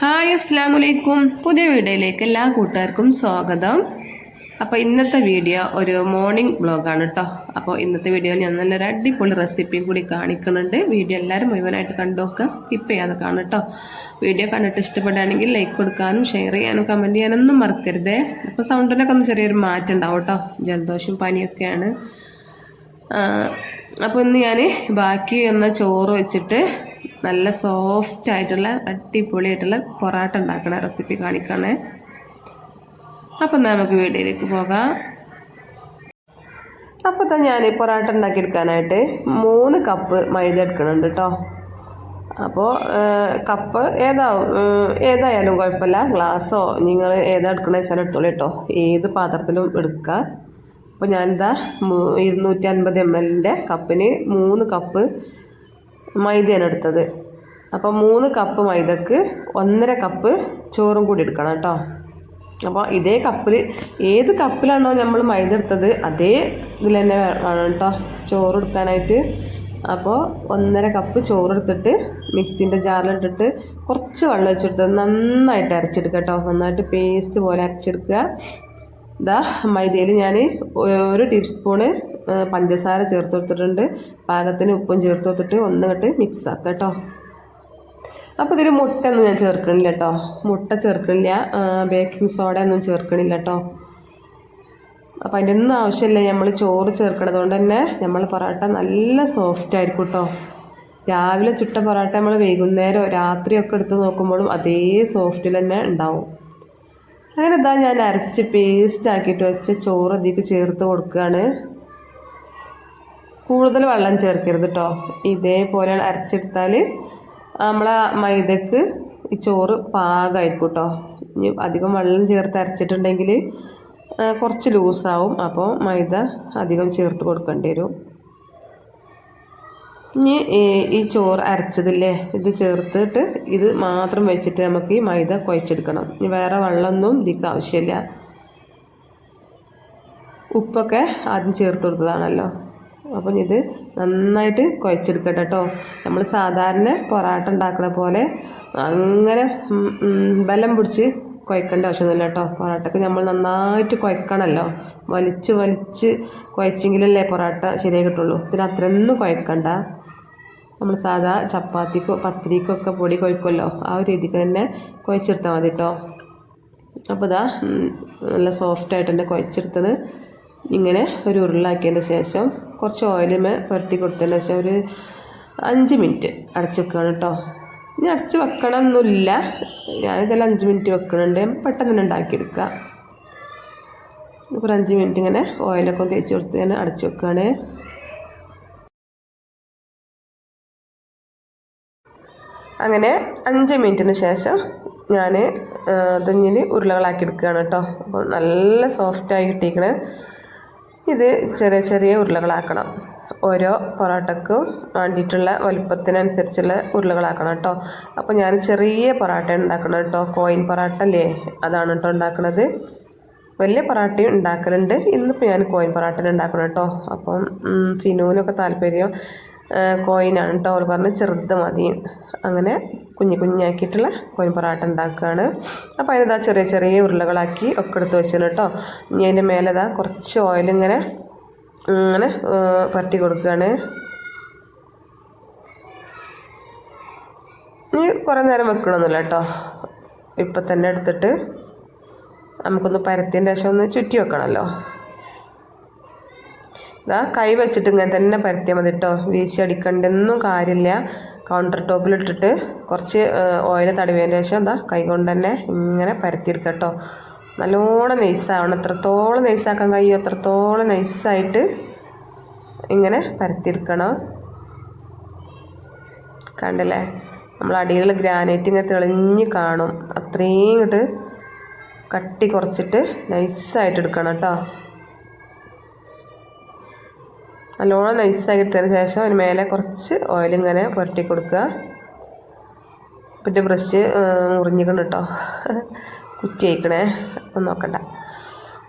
Hi അസ്സാം വലൈക്കും പുതിയ വീഡിയോയിലേക്ക് എല്ലാ കൂട്ടുകാർക്കും സ്വാഗതം. അപ്പോൾ ഇന്നത്തെ വീഡിയോ ഒരു മോർണിംഗ് ബ്ലോഗാണ് കേട്ടോ അപ്പോൾ ഇന്നത്തെ വീഡിയോയിൽ ഞാൻ നല്ലൊരു അടിപൊളി റെസിപ്പിയും കൂടി കാണിക്കുന്നുണ്ട്. വീഡിയോ എല്ലാവരും മുഴുവനായിട്ട് കണ്ടുനോക്കുക സ്കിപ്പ് ചെയ്യാതെ കാണും വീഡിയോ കണ്ടിട്ട് ഇഷ്ടപ്പെടുകയാണെങ്കിൽ ലൈക്ക് കൊടുക്കാനും ഷെയർ ചെയ്യാനും കമന്റ് ചെയ്യാനൊന്നും മറക്കരുതേ. അപ്പോൾ സൗണ്ടിനൊക്കെ ഒന്ന് ചെറിയൊരു മാറ്റം ഉണ്ടാവും കേട്ടോ ജലദോഷം പനിയൊക്കെയാണ്. അപ്പോൾ ഇന്ന് ഞാൻ ബാക്കി ഒന്ന് ചോറ് വെച്ചിട്ട് നല്ല സോഫ്റ്റ് ആയിട്ടുള്ള അടിപൊളിയായിട്ടുള്ള പൊറാട്ട ഉണ്ടാക്കണ റെസിപ്പി കാണിക്കാണേ. അപ്പം നമുക്ക് വീഡിയോയിലേക്ക് പോകാം. അപ്പോൾ തന്നെ ഞാൻ പൊറാട്ട ഉണ്ടാക്കിയെടുക്കാനായിട്ട് മൂന്ന് കപ്പ് മൈദ എടുക്കുന്നുണ്ട് കേട്ടോ അപ്പോൾ കപ്പ് ഏതാവും ഏതായാലും കുഴപ്പമില്ല. ഗ്ലാസ്സോ നിങ്ങൾ ഏതാ എടുക്കണമെന്ന് വെച്ചാൽ എടുത്തോളൂ കേട്ടോ ഏത് പാത്രത്തിലും എടുക്കുക അപ്പോൾ ഞാനിതാ ഇരുന്നൂറ്റി അൻപത് എം എല്ലിന്റെ കപ്പിന് മൂന്ന് കപ്പ് മൈദയാണ് എടുത്തത്. അപ്പോൾ മൂന്ന് കപ്പ് മൈദക്ക് ഒന്നര കപ്പ് ചോറും കൂടി എടുക്കണം കേട്ടോ. അപ്പോൾ ഇതേ കപ്പിൽ ഏത് കപ്പിലാണോ നമ്മൾ മൈദ എടുത്തത് അതേ ഇതിൽ തന്നെ വേണം കേട്ടോ ചോറ് എടുക്കാനായിട്ട്. അപ്പോൾ ഒന്നര കപ്പ് ചോറ് എടുത്തിട്ട് മിക്സിന്റെ ജാറിലിട്ടിട്ട് കുറച്ച് വെള്ളം വെച്ചെടുത്ത് നന്നായിട്ട് അരച്ചെടുക്കുക കേട്ടോ. നന്നായിട്ട് പേസ്റ്റ് പോലെ അരച്ചെടുക്കുക. ഇതാ മൈദയിൽ ഞാൻ ഒരു ടീസ്പൂണ് പഞ്ചസാര ചേർത്ത് കൊടുത്തിട്ടുണ്ട് പാകത്തിന് ഉപ്പും ചേർത്ത് കൊടുത്തിട്ട് ഒന്ന് കെട്ട് മിക്സ് ആക്കുക കേട്ടോ. അപ്പോൾ ഇതിൽ മുട്ട ഒന്നും ഞാൻ ചേർക്കണില്ല കേട്ടോ. മുട്ട ചേർക്കണില്ല. ബേക്കിംഗ് സോഡ ഒന്നും ചേർക്കണില്ല കേട്ടോ. അപ്പോൾ അതിന്റെ ഒന്നും ആവശ്യമില്ല. നമ്മൾ ചോറ് ചേർക്കണത് കൊണ്ട് തന്നെ നമ്മൾ പൊറോട്ട നല്ല സോഫ്റ്റ് ആയിരിക്കും കേട്ടോ. രാവിലെ ചുട്ട പൊറോട്ട നമ്മൾ വൈകുന്നേരം രാത്രിയൊക്കെ എടുത്ത് നോക്കുമ്പോഴും അതേ സോഫ്റ്റിൽ തന്നെ ഉണ്ടാവും. അങ്ങനെ ഇതാ ഞാൻ അരച്ച് പേസ്റ്റ് ആക്കിയിട്ട് വെച്ച് ചോറ് അതിലേക്ക് ചേർത്ത് കൊടുക്കുകയാണ് കൂടുതൽ വെള്ളം ചേർക്കരുത് കേട്ടോ ഇതേപോലെ അരച്ചെടുത്താൽ നമ്മളെ മൈദക്ക് ഈ ചോറ് പാകമായിരിക്കും കേട്ടോ ഇനി അധികം വെള്ളം ചേർത്ത് അരച്ചിട്ടുണ്ടെങ്കിൽ കുറച്ച് ലൂസാവും. അപ്പോൾ മൈദ അധികം ചേർത്ത് കൊടുക്കേണ്ടി വരും. ഇനി ഈ ചോറ് അരച്ചതില്ലേ ഇത് ചേർത്തിട്ട് ഇത് മാത്രം വെച്ചിട്ട് നമുക്ക് ഈ മൈദ കുഴച്ചെടുക്കണം. ഇനി വേറെ വെള്ളമൊന്നും ഇതിക്ക് ആവശ്യമില്ല. ഉപ്പൊക്കെ ആദ്യം ചേർത്ത് കൊടുത്തതാണല്ലോ. അപ്പം ഇത് നന്നായിട്ട് കുഴച്ചെടുക്കട്ടെ കേട്ടോ. നമ്മൾ സാധാരണ പൊറാട്ട ഉണ്ടാക്കുന്ന പോലെ അങ്ങനെ ബലം പിടിച്ച് കുഴക്കേണ്ട ആവശ്യമൊന്നുമില്ല കേട്ടോ. പൊറാട്ടക്ക് നമ്മൾ നന്നായിട്ട് കുഴക്കണമല്ലോ. വലിച്ച് വലിച്ച് കുഴച്ചെങ്കിലല്ലേ പൊറാട്ട ശരിയായി കിട്ടുള്ളൂ. ഇതിന് അത്രയൊന്നും കുഴക്കണ്ട. നമ്മൾ സാധാ ചപ്പാത്തിക്കോ പത്തിരിക്കൊക്കെ പൊടി കുഴക്കുമല്ലോ. ആ ഒരു രീതിക്ക് തന്നെ കുഴച്ചെടുത്താൽ മതി കേട്ടോ. അപ്പോൾ ഇതാ നല്ല സോഫ്റ്റായിട്ട് തന്നെ കുഴച്ചെടുത്തത് ഇങ്ങനെ ഒരു ഉരുളാക്കിയതിന് ശേഷം കുറച്ച് ഓയിലുമേ പുരട്ടി കൊടുത്തതിന് ശേഷം ഒരു അഞ്ച് മിനിറ്റ് അടച്ച് വെക്കുകയാണ് കേട്ടോ ഇനി അടച്ച് വെക്കണം എന്നില്ല ഞാനിതെല്ലാം അഞ്ച് മിനിറ്റ് വെക്കണുണ്ട്. പെട്ടെന്ന് തന്നെ ഉണ്ടാക്കിയെടുക്കുക ഇപ്പോൾ അഞ്ച് മിനിറ്റ് ഇങ്ങനെ ഓയിലൊക്കെ തേച്ച് കൊടുത്ത് ഞാൻ അടച്ച് വെക്കുകയാണ് അങ്ങനെ അഞ്ച് മിനിറ്റിന് ശേഷം ഞാൻ അതിങ്ങനെ ഉരുളകളാക്കി എടുക്കുകയാണ് കേട്ടോ അപ്പോൾ നല്ല സോഫ്റ്റായി കിട്ടിയിരിക്കണേ ഇത് ചെറിയ ചെറിയ ഉരുളകളാക്കണം. ഓരോ പൊറോട്ടക്കും വേണ്ടിയിട്ടുള്ള വലുപ്പത്തിനനുസരിച്ചുള്ള ഉരുളകളാക്കണം കേട്ടോ. അപ്പോൾ ഞാൻ ചെറിയ പൊറോട്ട ഉണ്ടാക്കണം കേട്ടോ. കോയിൻ പൊറോട്ട അല്ലേ അതാണ് കേട്ടോ ഉണ്ടാക്കുന്നത് വലിയ പൊറാട്ടയും ഉണ്ടാക്കലുണ്ട്. ഇന്നിപ്പോൾ ഞാൻ കോയിൻ പൊറാട്ട ഉണ്ടാക്കണം കേട്ടോ. അപ്പം സിനുവിനൊക്കെ താല്പര്യം കോയിനാണ് കേട്ടോ അവർ പറഞ്ഞ് ചെറുത് മതി. അങ്ങനെ കുഞ്ഞു കുഞ്ഞാക്കിയിട്ടുള്ള കോയിൻ പൊറാട്ട ഉണ്ടാക്കുകയാണ് അപ്പോൾ അതിനിതാ ചെറിയ ചെറിയ ഉരുളകളാക്കി ഒക്കെ എടുത്ത് വെച്ചിട്ടുണ്ട് കേട്ടോ ഇനി അതിന്റെ മേലെതാ കുറച്ച് ഓയിലിങ്ങനെ ഇങ്ങനെ പറ്റി കൊടുക്കുകയാണ് ഇനി കുറേ നേരം വെക്കണമെന്നില്ല കേട്ടോ ഇപ്പം തന്നെ എടുത്തിട്ട് നമുക്കൊന്ന് പരത്തിന്റെ ശേഷം ഒന്ന് ചുറ്റി വെക്കണമല്ലോ ഇതാ കൈ വെച്ചിട്ട് ഇങ്ങനെ തന്നെ പരത്തിയാൽ മതി കേട്ടോ വീശിയടിക്കണ്ടെന്നും കാര്യമില്ല. കൗണ്ടർ ടോപ്പിലിട്ടിട്ട് കുറച്ച് ഓയിൽ തടവിയതിന് ശേഷം എന്താ കൈ കൊണ്ട് തന്നെ ഇങ്ങനെ പരത്തിയെടുക്കുക കേട്ടോ നല്ലോണം നൈസാവണം എത്രത്തോളം നൈസാക്കാൻ കഴിയും അത്രത്തോളം നൈസായിട്ട് ഇങ്ങനെ പരത്തിയെടുക്കണം. കണ്ടില്ലേ? നമ്മൾ അടിയിലുള്ള ഗ്രാനൈറ്റ് ഇങ്ങനെ തെളിഞ്ഞ് കാണും. അത്രയും ഇങ്ങോട്ട് കട്ടി കുറച്ചിട്ട് നൈസായിട്ട് എടുക്കണം കേട്ടോ നല്ലോണം നൈസാക്കി എടുത്തതിന് ശേഷം അതിന് മേലെ കുറച്ച് ഓയിൽ ഇങ്ങനെ പുരട്ടി കൊടുക്കുക. പിന്നെ ബ്രഷ് മുറിഞ്ഞിക്കണം കേട്ടോ കുറ്റി അയക്കണേ. അപ്പം നോക്കണ്ട.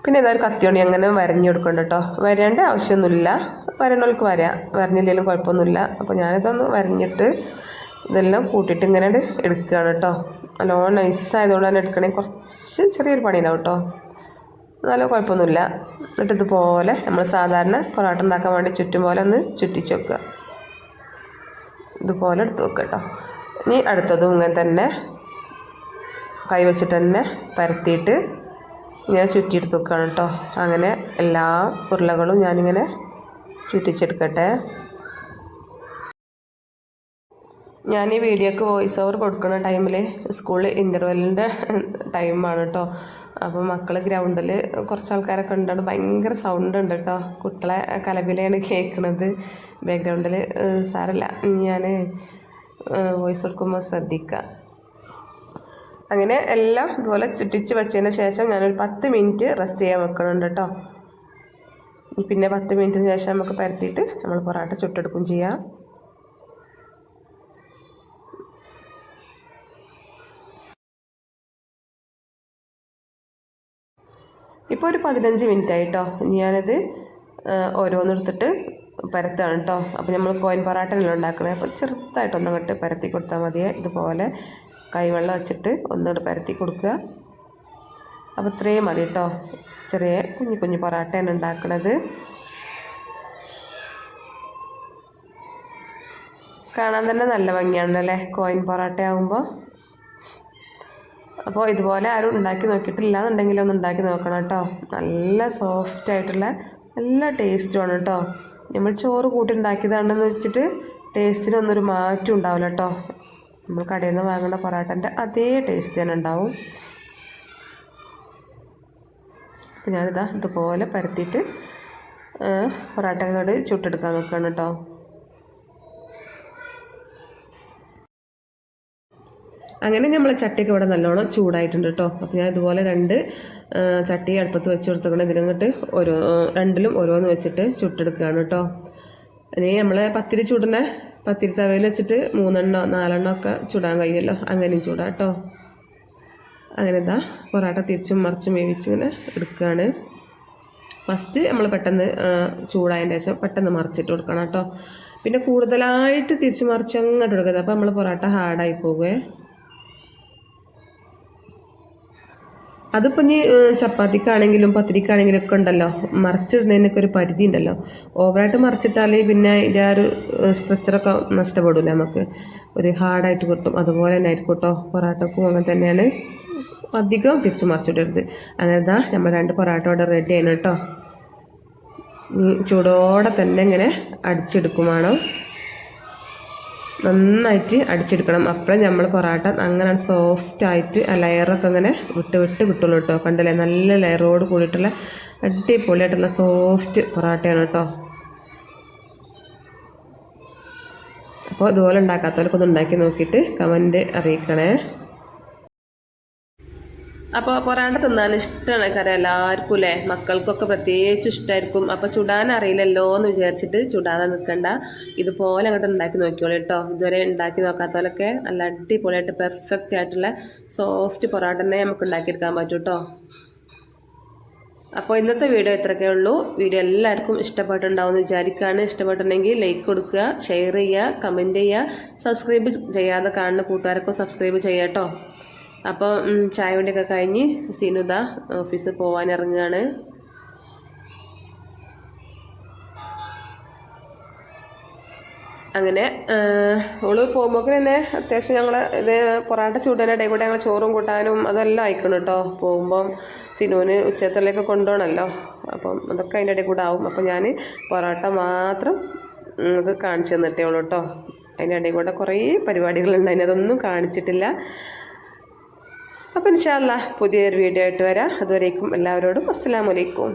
പിന്നെ ഇതൊരു കത്തിയോണി അങ്ങനെ വരഞ്ഞു കൊടുക്കണ്ട കേട്ടോ വരേണ്ട ആവശ്യമൊന്നുമില്ല. വരണവർക്ക് വരാം. വരഞ്ഞില്ലെങ്കിലും കുഴപ്പമൊന്നുമില്ല. അപ്പോൾ ഞാനിതൊന്ന് വരഞ്ഞിട്ട് ഇതെല്ലാം കൂട്ടിയിട്ട് ഇങ്ങനെ എടുക്കുകയാണ് കേട്ടോ നല്ലോണം നൈസായതുകൊണ്ട് തന്നെ എടുക്കണേ. കുറച്ച് ചെറിയൊരു പണിയുണ്ടാവും കേട്ടോ നല്ല കുഴപ്പമൊന്നുമില്ല. എന്നിട്ട് ഇതുപോലെ നമ്മൾ സാധാരണ പൊറോട്ട ഉണ്ടാക്കാൻ വേണ്ടി ചുറ്റും പോലെ ഒന്ന് ചുറ്റിച്ച് വെക്കുക. ഇതുപോലെ എടുത്ത് വെക്കുക കേട്ടോ. ഇനി അടുത്തതും ഇങ്ങനെ തന്നെ കൈ വെച്ചിട്ട് തന്നെ പരത്തിയിട്ട് ഇങ്ങനെ ചുറ്റിയെടുത്ത് വെക്കുകയാണ് കേട്ടോ. അങ്ങനെ എല്ലാ ഉരുളകളും ഞാനിങ്ങനെ ചുറ്റിച്ചെടുക്കട്ടെ. ഞാൻ ഈ വീഡിയോക്ക് വോയിസ് ഓവർ കൊടുക്കുന്ന ടൈമിൽ സ്കൂളിൽ ഇന്റർവെല്ലിന്റെ ടൈമാണ് കേട്ടോ. അപ്പോൾ മക്കൾ ഗ്രൗണ്ടിൽ കുറച്ച് ആൾക്കാരൊക്കെ ഉണ്ടാണ് ഭയങ്കര സൗണ്ട് ഉണ്ട് കേട്ടോ. കുട്ടികളെ കലവിലെയാണ് കേൾക്കുന്നത് ബാക്ക്ഗ്രൗണ്ടിൽ സാരല്ല. ഞാൻ വോയിസ് കൊടുക്കുമ്പോൾ ശ്രദ്ധിക്കുക അങ്ങനെ എല്ലാം ഇതുപോലെ ചുറ്റിച്ച് വെച്ചതിന് ശേഷം ഞാനൊരു പത്ത് മിനിറ്റ് റെസ്റ്റ് ചെയ്യാൻ വെക്കണുണ്ട് കേട്ടോ. പിന്നെ പത്ത് മിനിറ്റിന് ശേഷം നമുക്ക് പരത്തിയിട്ട് നമ്മൾ പൊറാട്ട ചുട്ടെടുക്കും ചെയ്യാം. ഇപ്പോൾ ഒരു പതിനഞ്ച് മിനിറ്റ് ആയിട്ടോ ഞാനത് ഓരോന്നെടുത്തിട്ട് പരത്താണ് കേട്ടോ അപ്പോൾ നമ്മൾ കോയിൻ പൊറാട്ടനല്ലോ ഉണ്ടാക്കണേ? അപ്പോൾ ചെറുതായിട്ടൊന്ന് അങ്ങോട്ട് പരത്തി കൊടുത്താൽ മതിയെ. ഇതുപോലെ കൈവെള്ളം വെച്ചിട്ട് ഒന്നുകൂടെ പരത്തി കൊടുക്കുക. അപ്പോൾ ഇത്രയും മതി കേട്ടോ ചെറിയ കുഞ്ഞു കുഞ്ഞു പൊറാട്ടയാണ് ഉണ്ടാക്കണത്. കാണാൻ തന്നെ നല്ല ഭംഗിയാണല്ലേ കോയിൻ പൊറാട്ട ആകുമ്പോൾ അപ്പോൾ ഇതുപോലെ ആരും ഉണ്ടാക്കി നോക്കിയിട്ടില്ല എന്നുണ്ടെങ്കിൽ ഒന്ന് ഉണ്ടാക്കി നോക്കണം കേട്ടോ. നല്ല സോഫ്റ്റ് ആയിട്ടുള്ള നല്ല ടേസ്റ്റുമാണ് കേട്ടോ. നമ്മൾ ചോറ് കൂട്ടി ഉണ്ടാക്കിയതാണെന്ന് വെച്ചിട്ട് ടേസ്റ്റിനൊന്നൊരു മാറ്റം ഉണ്ടാവില്ല കേട്ടോ. നമ്മൾ കടയിൽ നിന്ന് വാങ്ങുന്ന പൊറാട്ടന്റെ അതേ ടേസ്റ്റ് തന്നെ ഉണ്ടാവും. അപ്പോൾ ഞാനിതാ ഇതുപോലെ പരത്തിയിട്ട് പൊറാട്ട ചുട്ടെടുക്കാൻ നോക്കുകയാണ് കേട്ടോ. അങ്ങനെ നമ്മൾ ചട്ടിയൊക്കെ ഇവിടെ നല്ലോണം ചൂടായിട്ടുണ്ട് കേട്ടോ. അപ്പോൾ ഞാൻ ഇതുപോലെ രണ്ട് ചട്ടി അടുപ്പത്ത് വെച്ച് കൊടുത്തുകൊണ്ട് ഇതിനങ്ങോട്ട് ഓരോ രണ്ടിലും ഓരോന്ന് വെച്ചിട്ട് ചുട്ടെടുക്കുകയാണ് കേട്ടോ. ഇനി നമ്മൾ പത്തിരി ചൂടുന്ന പത്തിരി തവയിൽ വെച്ചിട്ട് മൂന്നെണ്ണോ നാലെണ്ണോ ഒക്കെ ചൂടാൻ കഴിയുമല്ലോ. അങ്ങനെയും ചൂടാം കേട്ടോ. അങ്ങനെ എന്താ പൊറാട്ട തിരിച്ചും മറിച്ചും വേവിച്ച് ഇങ്ങനെ എടുക്കുകയാണ്. ഫസ്റ്റ് നമ്മൾ പെട്ടെന്ന് ചൂടായതിന്റെ ശേഷം പെട്ടെന്ന് മറിച്ചിട്ട് കൊടുക്കണം കേട്ടോ. പിന്നെ കൂടുതലായിട്ട് തിരിച്ച് മറിച്ച് അങ്ങോട്ട് കൊടുക്കരുത്. അപ്പോൾ നമ്മൾ പൊറാട്ട ഹാർഡായി പോകുമേ അതിപ്പോൾ ഇനി ചപ്പാത്തിക്കാണെങ്കിലും പത്തിരിക്കാണെങ്കിലും ഒക്കെ ഉണ്ടല്ലോ. മറിച്ചിടുന്നതിനൊക്കെ ഒരു പരിധി ഉണ്ടല്ലോ. ഓവറായിട്ട് മറിച്ചിട്ടാൽ പിന്നെ ഇതിന്റെ ആ ഒരു സ്ട്രെച്ചറൊക്കെ നഷ്ടപ്പെടില്ല നമുക്ക്. ഒരു ഹാർഡായിട്ട് കിട്ടും. അതുപോലെ തന്നെ ആയിരിക്കട്ടോ കേട്ടോ പൊറാട്ടക്കും അങ്ങനെ തന്നെയാണ് അധികം തിരിച്ച് മറിച്ചിടരുത്. അങ്ങനെ ഇതാ നമ്മൾ രണ്ട് പൊറാട്ട ഇവിടെ റെഡി ആയിരുന്നു കേട്ടോ ചൂടോടെ തന്നെ ഇങ്ങനെ അടിച്ചെടുക്കുമാണോ നന്നായിട്ട് അടിച്ചെടുക്കണം. അപ്പോഴേ നമ്മൾ പൊറാട്ട അങ്ങനെ സോഫ്റ്റ് ആയിട്ട് ആ ലെയറൊക്കെ അങ്ങനെ വിട്ട് വിട്ട് കിട്ടുള്ളൂ കേട്ടോ. കണ്ടില്ലേ? നല്ല ലെയറോട് കൂടിയിട്ടുള്ള അടിപൊളിയായിട്ടുള്ള സോഫ്റ്റ് പൊറാട്ടയാണ് കേട്ടോ. അപ്പോൾ ഇതുപോലെ ഉണ്ടാക്കാത്തവർക്കൊന്ന് ഉണ്ടാക്കി നോക്കിയിട്ട് കമന്റ് അറിയിക്കണേ. അപ്പോൾ പൊറാണ്ട തിന്നാൻ ഇഷ്ടമാണ് കാര്യം എല്ലാവർക്കും അല്ലേ മക്കൾക്കൊക്കെ പ്രത്യേകിച്ച് ഇഷ്ടമായിരിക്കും അപ്പോൾ ചുടാൻ അറിയില്ലല്ലോ എന്ന് വിചാരിച്ചിട്ട് ചുടാതെ നിൽക്കണ്ട ഇതുപോലെ അങ്ങോട്ട് ഉണ്ടാക്കി നോക്കിയോളൂ കേട്ടോ ഇതുവരെ ഉണ്ടാക്കി നോക്കാത്തവരൊക്കെ നല്ല അടിപൊളിയായിട്ട് പെർഫെക്റ്റ് ആയിട്ടുള്ള സോഫ്റ്റ് പൊറാട്ട തന്നെ നമുക്ക് ഉണ്ടാക്കിയെടുക്കാൻ പറ്റും കേട്ടോ അപ്പോൾ ഇന്നത്തെ വീഡിയോ ഇത്രയൊക്കെ ഉള്ളൂ. വീഡിയോ എല്ലാവർക്കും ഇഷ്ടപ്പെട്ടുണ്ടാവും എന്ന് വിചാരിക്കുകയാണ് ഇഷ്ടപ്പെട്ടുണ്ടെങ്കിൽ ലൈക്ക് കൊടുക്കുക ഷെയർ ചെയ്യുക കമന്റ് ചെയ്യുക സബ്സ്ക്രൈബ് ചെയ്യാതെ കാണുന്ന കൂട്ടുകാരൊക്കെ സബ്സ്ക്രൈബ് ചെയ്യാം കേട്ടോ അപ്പോൾ ചായ വണ്ടിയൊക്കെ കഴിഞ്ഞ് സീനുദ ഓഫീസിൽ പോകാൻ ഇറങ്ങുകയാണ് അങ്ങനെ ഓൾ പോകുമ്പോൾ തന്നെ അത്യാവശ്യം ഞങ്ങൾ ഇത് പൊറാട്ട ചൂടാന്റെ ഇടയിൽ കൂടെ ഞങ്ങൾ ചോറും കൂട്ടാനും അതെല്ലാം അയക്കണം കേട്ടോ പോകുമ്പം സിനുവിന് ഉച്ചത്തിലേക്ക് കൊണ്ടുപോകണമല്ലോ അപ്പം അതൊക്കെ അതിന്റെ ഇടയിൽ കൂടെ ആവും. അപ്പം ഞാൻ പൊറാട്ട മാത്രം അത് കാണിച്ചു തന്നിട്ടേ ഉള്ളൂ കേട്ടോ അതിന്റെ ഇടയിൽ കൂടെ കുറേ പരിപാടികളുണ്ട്. അതിനതൊന്നും കാണിച്ചിട്ടില്ല. അപ്പോൾ ഇൻഷാല്ല പുതിയൊരു വീഡിയോ ആയിട്ട് വരാം. അതുവരേക്കും എല്ലാവരോടും അസ്സാം വലൈക്കും